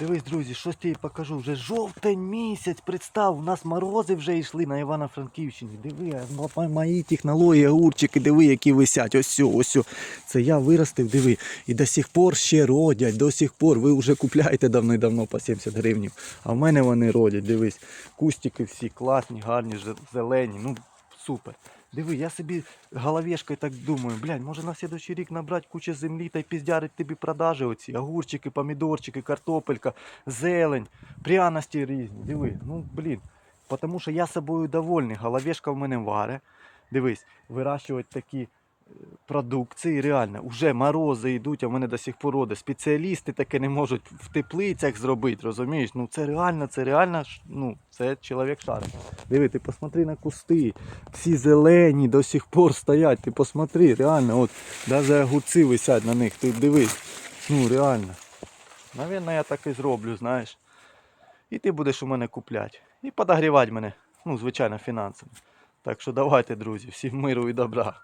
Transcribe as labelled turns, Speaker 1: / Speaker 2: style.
Speaker 1: Дивись, друзі, щось тобі покажу. Вже жовтень місяць, представ, у нас морози вже йшли на Івано-Франківщині. Диви, мої технології, огурчики, диви, які висять. Ось сю, ось сю. Це я виростив, диви. І до сих пор ще родять, до сих пор. Ви вже купляєте давно-давно по 70 гривень. А в мене вони родять, дивись. Кустики всі класні, гарні, зелені. Ну, супер. Диви, я собі головешкою так думаю, блядь, може на следующий рік набрати кучу землі та й піздярить тобі продажі оці. Огурчики, помідорчики, картопелька, зелень, пряності різні. Диви, ну блін. Тому що я собою довольний. Головешка в мене варе. Дивись, вирощувати такі продукції, реально, вже морози йдуть, а в мене до сих пор роди. Спеціалісти таке не можуть в теплицях зробити, розумієш? Ну це реально, це реально, ну, це чоловік шарить. Диви, ти посмотри на кусти, всі зелені до сих пор стоять. Ти посмотри, реально, от навіть огурці висять на них. Ти дивись. Ну реально. Навірно, я так і зроблю, знаєш. І ти будеш у мене купляти. І подогрівати мене, ну, звичайно, фінансово. Так що давайте, друзі, всім миру і добра.